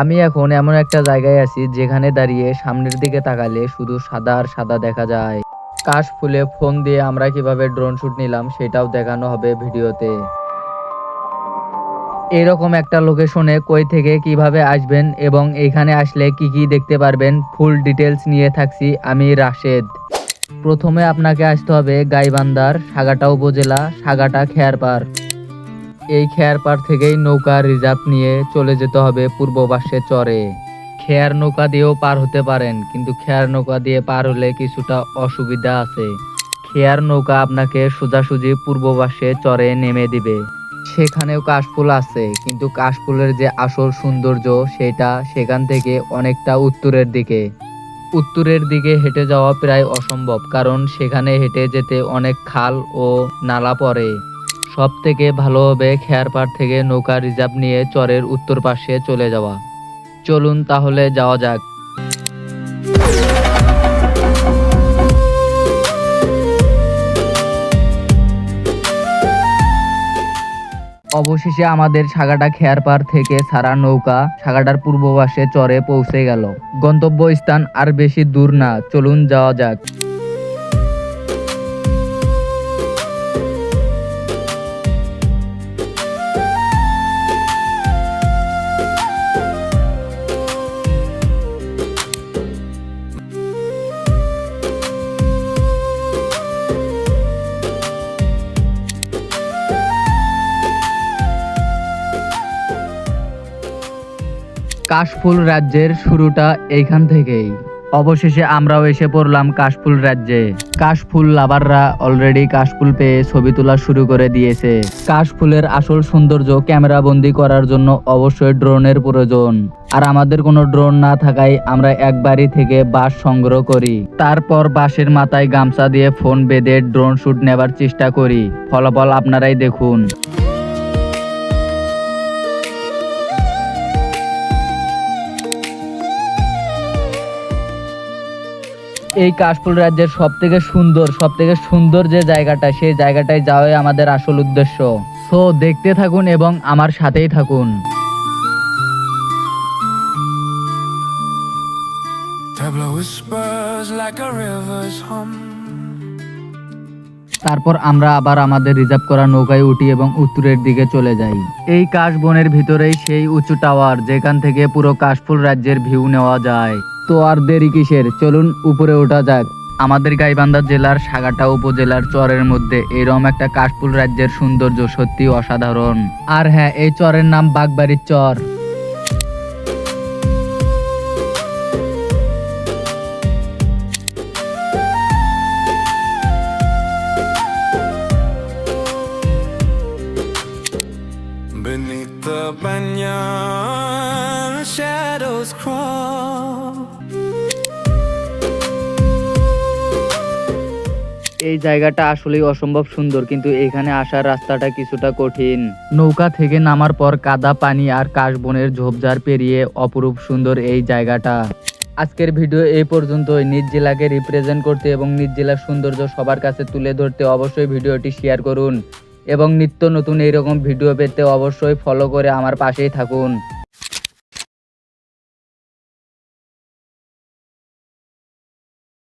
আমি এখন এমন একটা জায়গায় আছি যেখানে দাঁড়িয়ে সামনের দিকে তাকালে শুধু সাদা আর সাদা দেখা যায়। কাশ ফুলে ফোন দিয়ে আমরা কীভাবে ড্রোন শুট নিলাম সেটাও দেখানো হবে ভিডিওতে। এরকম একটা লোকেশনে কই থেকে কীভাবে আসবেন এবং এখানে আসলে কি কি দেখতে পারবেন, ফুল ডিটেলস নিয়ে থাকছি আমি রাশেদ। প্রথমে আপনাকে আসতে হবে গাইবান্ধার, সাগাটা উপজেলা, সাগাটা খেয়ারপাড়। এই খেয়ারপাড় থেকেই নৌকা রিজার্ভ নিয়ে চলে যেতে হবে পূর্ব পাশে চরে। খেয়ার নৌকা দিয়েও পার হতে পারেন, কিন্তু খেয়ার নৌকা দিয়ে পার হলে কিছুটা অসুবিধা আছে। খেয়ার নৌকা আপনাকে সোজাসুজি পূর্ব পাশে চরে নেমে দিবে। সেখানেও কাশফুল আছে, কিন্তু কাশফুলের যে আসল সৌন্দর্য সেটা সেখান থেকে অনেকটা উত্তরের দিকে। উত্তরের দিকে হেঁটে যাওয়া প্রায় অসম্ভব, কারণ সেখানে হেঁটে যেতে অনেক খাল ও নালা পড়ে। সব থেকে ভালো হবে খেয়ারপাড় থেকে নৌকা রিজার্ভ নিয়ে চরের উত্তর পাশে চলে যাওয়া। চলুন তাহলে যাওয়া যাক। অবশেষে আমাদের সাগাটা খেয়ারপাড় থেকে ছাড়া নৌকা সাগাটার পূর্ব পাশে চরে পৌঁছে গেল। গন্তব্যস্থান আর বেশি দূর না। চলুন যাওয়া যাক। কাশফুল রাজ্যের শুরুটা এইখান থেকেই। অবশেষে আমরাও এসে পড়লাম কাশফুল রাজ্যে। কাশফুল লাভাররা অলরেডি কাশফুল পেয়ে ছবি তোলা শুরু করে দিয়েছে। কাশফুলের আসল সৌন্দর্য ক্যামেরা বন্দি করার জন্য অবশ্যই ড্রোনের প্রয়োজন। আর আমাদের কোনো ড্রোন না থাকায় আমরা এক বাড়ি থেকে বাঁশ সংগ্রহ করি। তারপর বাঁশের মাথায় গামছা দিয়ে ফোন বেঁধে ড্রোন শ্যুট নেবার চেষ্টা করি। ফলাফল আপনারাই দেখুন। এই কাশফুল রাজ্যের সব থেকে সুন্দর সব থেকে সুন্দর যে জায়গাটা সেই জায়গাটায় যাওয়াই আমাদের আসল উদ্দেশ্য। সো দেখতে থাকুন এবং আমার সাথেই থাকুন. তারপর আমরা আবার আমাদের রিজার্ভ করা নৌকায় উঠি এবং উত্তরের দিকে চলে যাই। এই কাশ বনের ভিতরেই সেই উঁচু টাওয়ার যেখান থেকে পুরো কাশফুল রাজ্যের ভিউ নেওয়া যায়। তো আর দেরি কিসের? চলুন উপরে ওঠা যাক। আমাদের গাইবান্ধা জেলার সাগাটা উপজেলার চরের মধ্যে এরকম একটা কাশফুল রাজ্যের সৌন্দর্য সত্যি অসাধারণ। আর হ্যাঁ এই চরের নাম বাগবাড়ির চর। Beneath the banyan, shadows crawl. এই জায়গাটা আসলেই অসম্ভব সুন্দর, কিন্তু এখানে আসার রাস্তাটা কিছুটা কঠিন। নৌকা থেকে নামার পর কাদা পানি আর কাশবনের ঝোপঝাড় পেরিয়ে অপরূপ সুন্দর এই জায়গাটা। আজকের ভিডিও এই পর্যন্তই। নিজ জেলাকে রিপ্রেজেন্ট করতে এবং নিজ জেলার সৌন্দর্য সবার কাছে তুলে ধরতে অবশ্যই ভিডিওটি শেয়ার করুন। এবং নিত্য নতুন এইরকম ভিডিও পেতে অবশ্যই ফলো করে আমার পাশেই থাকুন।